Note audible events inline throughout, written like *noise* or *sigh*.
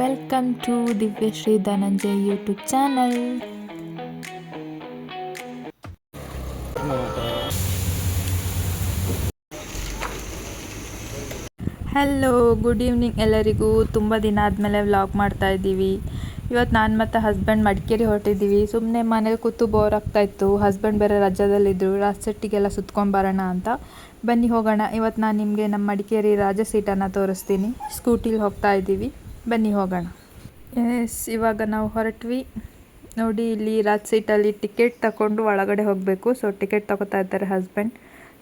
Welcome to Divyashree Dhananjay YouTube channel hello good evening ಎಲ್ಲರಿಗೂ. ತುಂಬ ದಿನ ಆದಮೇಲೆ ವ್ಲಾಗ್ ಮಾಡ್ತಾ ಇದ್ದೀವಿ. ಇವತ್ತು ನಾನು ಮತ್ತು ಹಸ್ಬೆಂಡ್ ಮಡಿಕೇರಿ ಹೊರಟಿದ್ದೀವಿ. ಸುಮ್ಮನೆ ಮನೇಲಿ ಕೂತು ಬೋರ್ ಆಗ್ತಾಯಿತ್ತು ಹಸ್ಬೆಂಡ್ ಬೇರೆ ರಜದಲ್ಲಿದ್ದರು ರಾಜಸೆಟ್ಟಿಗೆಲ್ಲ ಸುತ್ಕೊಂಬರೋಣ ಅಂತ. ಬನ್ನಿ ಹೋಗೋಣ. ಇವತ್ತು ನಾನು ನಿಮಗೆ ನಮ್ಮ ಮಡಿಕೇರಿ ರಾಜ ಸೀಟನ್ನು ತೋರಿಸ್ತೀನಿ. ಸ್ಕೂಟಿಲಿ ಹೋಗ್ತಾ ಇದ್ದೀವಿ. ಬನ್ನಿ ಹೋಗೋಣ. ಎಸ್ ಇವಾಗ ನಾವು ಹೊರಟ್ವಿ. ನೋಡಿ, ಇಲ್ಲಿ ರಾಜ್ ಸೀಟಲ್ಲಿ ಟಿಕೆಟ್ ತಗೊಂಡು ಒಳಗಡೆ ಹೋಗಬೇಕು. ಸೊ ಟಿಕೆಟ್ ತಗೋತಾ ಇದ್ದಾರೆ ಹಸ್ಬೆಂಡ್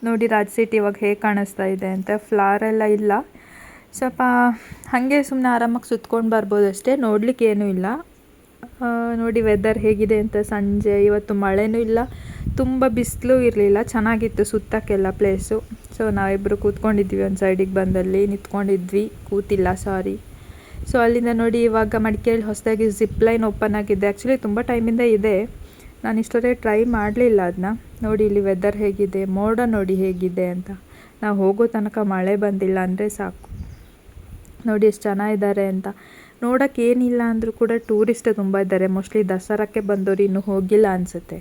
ನೋಡಿ, ರಾಜ್ ಸೀಟ್ ಇವಾಗ ಹೇಗೆ ಕಾಣಿಸ್ತಾ ಇದೆ ಅಂತ. ಫ್ಲಾರ್ ಎಲ್ಲ ಇಲ್ಲ. ಸ್ವಲ್ಪ ಹಾಗೆ ಸುಮ್ಮನೆ ಆರಾಮಾಗಿ ಸುತ್ಕೊಂಡು ಬರ್ಬೋದು ಅಷ್ಟೇ. ನೋಡಲಿಕ್ಕೆ ಏನೂ ಇಲ್ಲ. ನೋಡಿ ವೆದರ್ ಹೇಗಿದೆ ಅಂತ ಸಂಜೆ, ಇವತ್ತು ಮಳೆನೂ ಇಲ್ಲ. ತುಂಬ ಬಿಸಿಲು ಇರಲಿಲ್ಲ, ಚೆನ್ನಾಗಿತ್ತು ಸುತ್ತಕ್ಕೆಲ್ಲ ಪ್ಲೇಸು ಸೊ ನಾವಿಬ್ಬರು ಕೂತ್ಕೊಂಡಿದ್ವಿ ಒಂದು ಸೈಡಿಗೆ ಬಂದಲ್ಲಿ, ನಿಂತ್ಕೊಂಡಿದ್ವಿ. ಕೂತಿಲ್ಲ ಸಾರಿ ಸೊ ಅಲ್ಲಿಂದ ನೋಡಿ ಇವಾಗ ಮಡಿಕೇರಿ ಹೊಸದಾಗಿ ಜಿಪ್ ಲೈನ್ ಓಪನ್ ಆಗಿದೆ. ಆ್ಯಕ್ಚುಲಿ ತುಂಬ ಟೈಮಿಂದ ಇದೆ ನಾನು ಇಷ್ಟೊತ್ತೇ ಟ್ರೈ ಮಾಡಲಿಲ್ಲ ಅದನ್ನ ನೋಡಿ ಇಲ್ಲಿ ವೆದರ್ ಹೇಗಿದೆ, ಮೋಡ ನೋಡಿ ಹೇಗಿದೆ ಅಂತ. ನಾವು ಹೋಗೋ ತನಕ ಮಳೆ ಬಂದಿಲ್ಲ ಅಂದರೆ ಸಾಕು. ನೋಡಿ ಎಷ್ಟು ಜನ ಇದ್ದಾರೆ ಅಂತ. ನೋಡೋಕ್ಕೆ ಏನಿಲ್ಲ ಅಂದರೂ ಕೂಡ ಟೂರಿಸ್ಟ್ ತುಂಬ ಇದ್ದಾರೆ. ಮೋಸ್ಟ್ಲಿ ದಸರಾಕ್ಕೆ ಬಂದವರು ಇನ್ನೂ ಹೋಗಿಲ್ಲ ಅನಿಸುತ್ತೆ.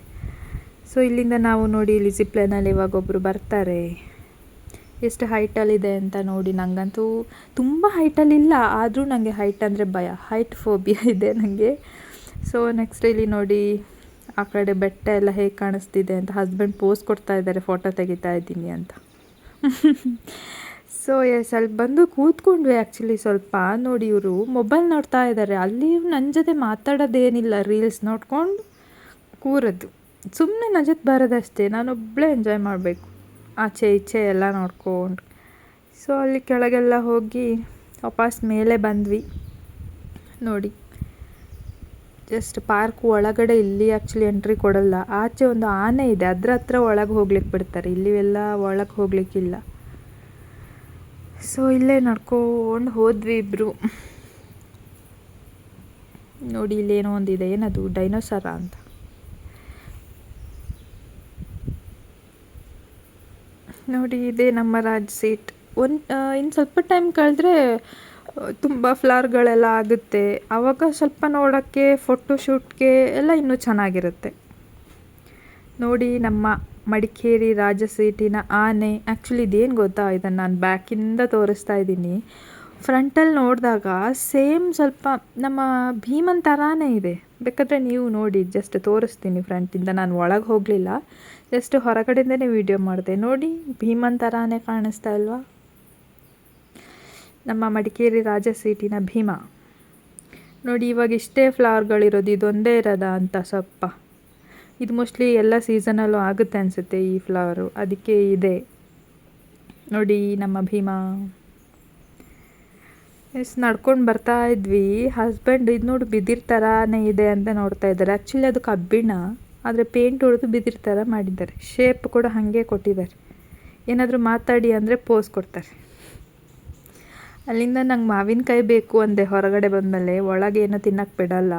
ಸೊ ಇಲ್ಲಿಂದ ನಾವು ನೋಡಿ ಇಲ್ಲಿ ಜಿಪ್ಲೈನಲ್ಲಿ ಇವಾಗ ಒಬ್ಬರು ಬರ್ತಾರೆ. ಎಷ್ಟು ಹೈಟಲ್ಲಿದೆ ಅಂತ ನೋಡಿ ನನಗಂತೂ ತುಂಬ ಹೈಟಲ್ಲಿಲ್ಲ ಆದರೂ ನನಗೆ ಹೈಟ್ ಅಂದರೆ ಭಯ. ಹೈಟ್ ಫೋಬಿಯಾ *laughs* ಇದೆ ನನಗೆ ಸೊ ನೆಕ್ಸ್ಟ್ ಇಲ್ಲಿ ನೋಡಿ ಆ ಕಡೆ ಬೆಟ್ಟ ಎಲ್ಲ ಹೇಗೆ ಕಾಣಿಸ್ತಿದೆ ಅಂತ. ಹಸ್ಬೆಂಡ್ ಪೋಸ್ ಕೊಡ್ತಾ ಇದ್ದಾರೆ ಫೋಟೋ ತೆಗಿತಾ ಇದ್ದೀನಿ ಅಂತ. *laughs* ಸೊ ಎಸ್ ಅಲ್ಲಿ ಬಂದು ಕೂತ್ಕೊಂಡ್ವಿ ಆ್ಯಕ್ಚುಲಿ ಸ್ವಲ್ಪ. ನೋಡಿ ಇವರು ಮೊಬೈಲ್ ನೋಡ್ತಾ ಇದ್ದಾರೆ ಅಲ್ಲಿ ನನ್ನ ಜೊತೆ ಮಾತಾಡೋದೇನಿಲ್ಲ ರೀಲ್ಸ್ ನೋಡ್ಕೊಂಡು ಕೂರೋದು. ಸುಮ್ಮನೆ ನನ್ನ ಜೊತೆ ಬರೋದಷ್ಟೇ. ನಾನೊಬ್ಬಳೇ ಎಂಜಾಯ್ ಮಾಡಬೇಕು. ಆಚೆ ಈಚೆ ಎಲ್ಲ ನೋಡ್ಕೊಂಡು. ಸೊ, ಅಲ್ಲಿ ಕೆಳಗೆಲ್ಲ ಹೋಗಿ ವಾಪಸ್ ಮೇಲೆ ಬಂದ್ವಿ. ನೋಡಿ ಜಸ್ಟ್ ಪಾರ್ಕ್ ಒಳಗಡೆ ಇಲ್ಲಿ ಆ್ಯಕ್ಚುಲಿ ಎಂಟ್ರಿ ಕೊಡಲ್ಲ. ಆಚೆ ಒಂದು ಆನೆ ಇದೆ. ಅದ್ರ ಹತ್ರ ಒಳಗೆ ಹೋಗ್ಲಿಕ್ಕೆ ಬಿಡ್ತಾರೆ. ಇಲ್ಲಿ ಎಲ್ಲ ಒಳಗೆ ಹೋಗ್ಲಿಕ್ಕಿಲ್ಲ. ಸೊ ಇಲ್ಲೇ ನಡ್ಕೊಂಡು ಹೋದ್ವಿ ಇಬ್ಬರು ನೋಡಿ, ಇಲ್ಲೇನೋ ಒಂದಿದೆ. ಏನದು? ಡೈನೋಸಾರ ಅಂತ. ನೋಡಿ, ಇದೆ ನಮ್ಮ ರಾಜ್ ಸೀಟ್ ಒಂದು ಇನ್ನು ಸ್ವಲ್ಪ ಟೈಮ್ ಕಳೆದ್ರೆ, ತುಂಬ ಫ್ಲವರ್ಗಳೆಲ್ಲ ಆಗುತ್ತೆ. ಆವಾಗ ಸ್ವಲ್ಪ ನೋಡೋಕ್ಕೆ ಫೋಟೋಶೂಟ್ಗೆ ಎಲ್ಲ ಇನ್ನೂ ಚೆನ್ನಾಗಿರುತ್ತೆ. ನೋಡಿ, ನಮ್ಮ ಮಡಿಕೇರಿ ರಾಜ ಸೀಟಿನ ಆನೆ. ಆ್ಯಕ್ಚುಲಿ ಇದೇನು ಗೊತ್ತಾ? ಇದನ್ನು ನಾನು ಬ್ಯಾಕಿಂದ ತೋರಿಸ್ತಾ ಇದ್ದೀನಿ. ಫ್ರಂಟಲ್ಲಿ ನೋಡಿದಾಗ ಸೇಮ್ ಸ್ವಲ್ಪ ನಮ್ಮ ಭೀಮನ್ ಥರಾನೇ ಇದೆ. ಬೇಕಾದರೆ ನೀವು ನೋಡಿ ಜಸ್ಟ್ ತೋರಿಸ್ತೀನಿ ಫ್ರಂಟಿಂದ ನಾನು ಒಳಗೆ ಹೋಗಲಿಲ್ಲ. ಜಸ್ಟ್ ಹೊರಗಡೆಯಿಂದನೇ ವಿಡಿಯೋ ಮಾಡಿದೆ. ನೋಡಿ, ಭೀಮನ್ ಥರಾನೇ ಕಾಣಿಸ್ತಾ ಇಲ್ವಾ? ನಮ್ಮ ಮಡಿಕೇರಿ ರಾಜ ಸೀಟಿನ ಭೀಮ. ನೋಡಿ, ಇವಾಗ ಇಷ್ಟೇ ಫ್ಲವರ್ಗಳಿರೋದು ಇದೊಂದೇ ಇರೋದ ಅಂತ ಸ್ವಲ್ಪ. ಇದು ಮೋಸ್ಟ್ಲಿ ಎಲ್ಲ ಸೀಸನಲ್ಲೂ ಆಗುತ್ತೆ ಅನಿಸುತ್ತೆ ಈ ಫ್ಲವರು ಅದಕ್ಕೆ ಇದೆ. ನೋಡಿ ನಮ್ಮ ಭೀಮ. ಎಸ್ ನಡ್ಕೊಂಡು ಬರ್ತಾ ಇದ್ವಿ. ಹಸ್ಬೆಂಡ್ ಇದು ನೋಡಿ ಬಿದಿರ್ ಥರಾನೇ ಇದೆ ಅಂತ ನೋಡ್ತಾ ಇದ್ದಾರೆ. ಆ್ಯಕ್ಚುಲಿ ಅದು ಕಬ್ಬಿಣ, ಆದರೆ ಪೇಂಟ್ ಹೊಡೆದು ಬಿದಿರ್ ಥರ ಮಾಡಿದ್ದಾರೆ. ಶೇಪ್ ಕೂಡ ಹಾಗೆ ಕೊಟ್ಟಿದ್ದಾರೆ. ಏನಾದರೂ ಮಾತಾಡಿ ಅಂದರೆ ಪೋಸ್ ಕೊಡ್ತಾರೆ. ಅಲ್ಲಿಂದ ನಂಗೆ ಮಾವಿನಕಾಯಿ ಬೇಕು ಅಂದೆ ಹೊರಗಡೆ ಬಂದಮೇಲೆ. ಒಳಗೆ ಏನೋ ತಿನ್ನಕ್ಕೆ ಬಿಡಲ್ಲ.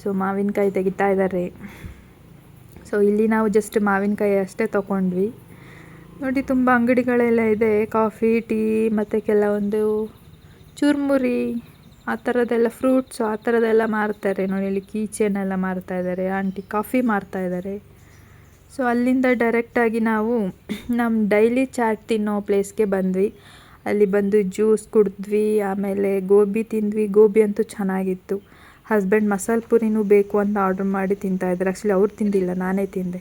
ಸೊ ಮಾವಿನಕಾಯಿ ತೆಗಿತಾ ಇದ್ದಾರೆ. ಸೊ ಇಲ್ಲಿ ನಾವು ಜಸ್ಟ್ ಮಾವಿನಕಾಯಿ ಅಷ್ಟೇ ತೊಗೊಂಡ್ವಿ. ನೋಡಿ, ತುಂಬ ಅಂಗಡಿಗಳೆಲ್ಲ ಇದೆ. ಕಾಫಿ ಟೀ ಮತ್ತು ಕೆಲವೊಂದು ಚುರ್ಮುರಿ, ಆ ಥರದ್ದೆಲ್ಲ ಫ್ರೂಟ್ಸು ಆ ಥರದ್ದೆಲ್ಲ ಮಾರ್ತಾರೆ. ನೋಡಿ, ಇಲ್ಲಿ ಕೀಚೆನ್ ಎಲ್ಲ ಮಾರ್ತಾ ಇದ್ದಾರೆ ಆಂಟಿ ಕಾಫಿ ಮಾರ್ತಾ ಇದ್ದಾರೆ ಸೊ ಅಲ್ಲಿಂದ ಡೈರೆಕ್ಟಾಗಿ ನಾವು ನಮ್ಮ ಡೈಲಿ ಚಾಟ್ ತಿನ್ನೋ ಪ್ಲೇಸ್ಗೆ ಬಂದ್ವಿ. ಅಲ್ಲಿ ಬಂದು ಜ್ಯೂಸ್ ಕುಡಿದ್ವಿ. ಆಮೇಲೆ ಗೋಬಿ ತಿಂದ್ವಿ. ಗೋಬಿ ಅಂತೂ ಚೆನ್ನಾಗಿತ್ತು. ಹಸ್ಬೆಂಡ್ ಮಸಾಲ ಪುರಿನೂ ಬೇಕು ಅಂತ ಆರ್ಡ್ರ್ ಮಾಡಿ ತಿಂತಾಯಿದ್ರು ಆ್ಯಕ್ಚುಲಿ ಅವ್ರು ತಿಂದಿಲ್ಲ, ನಾನೇ ತಿಂದೆ.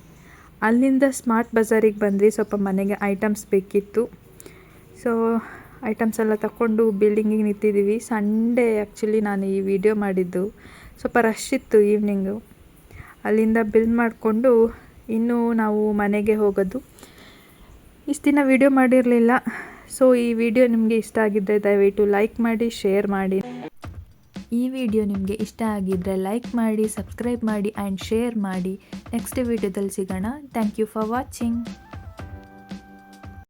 ಅಲ್ಲಿಂದ ಸ್ಮಾರ್ಟ್ ಬಜಾರಿಗೆ ಬಂದ್ವಿ. ಸ್ವಲ್ಪ ಮನೆಗೆ ಐಟಮ್ಸ್ ಬೇಕಿತ್ತು. ಸೊ ಐಟಮ್ಸ್ ಎಲ್ಲ ತಗೊಂಡು ಬಿಲ್ಡಿಂಗಿಗೆ ನಿಂತಿದ್ದೀವಿ. ಸಂಡೇ ಆ್ಯಕ್ಚುಲಿ ನಾನು ಈ ವಿಡಿಯೋ ಮಾಡಿದ್ದು. ಸ್ವಲ್ಪ ರಶ್ ಇತ್ತು ಈವ್ನಿಂಗು ಅಲ್ಲಿಂದ ಬಿಲ್ ಮಾಡಿಕೊಂಡು ಇನ್ನೂ ನಾವು ಮನೆಗೆ ಹೋಗೋದು. ಇಷ್ಟು ದಿನ ವಿಡಿಯೋ ಮಾಡಿರಲಿಲ್ಲ. ಸೊ ಈ ವಿಡಿಯೋ ನಿಮಗೆ ಇಷ್ಟ ಆಗಿದ್ದರೆ ದಯವಿಟ್ಟು ಲೈಕ್ ಮಾಡಿ ಶೇರ್ ಮಾಡಿ. ಈ ವಿಡಿಯೋ ನಿಮಗೆ ಇಷ್ಟ ಆಗಿದ್ದರೆ ಲೈಕ್ ಮಾಡಿ ಸಬ್ಸ್ಕ್ರೈಬ್ ಮಾಡಿ ಆ್ಯಂಡ್ ಶೇರ್ ಮಾಡಿ. ನೆಕ್ಸ್ಟ್ ವಿಡಿಯೋದಲ್ಲಿ ಸಿಗೋಣ. Thank you for watching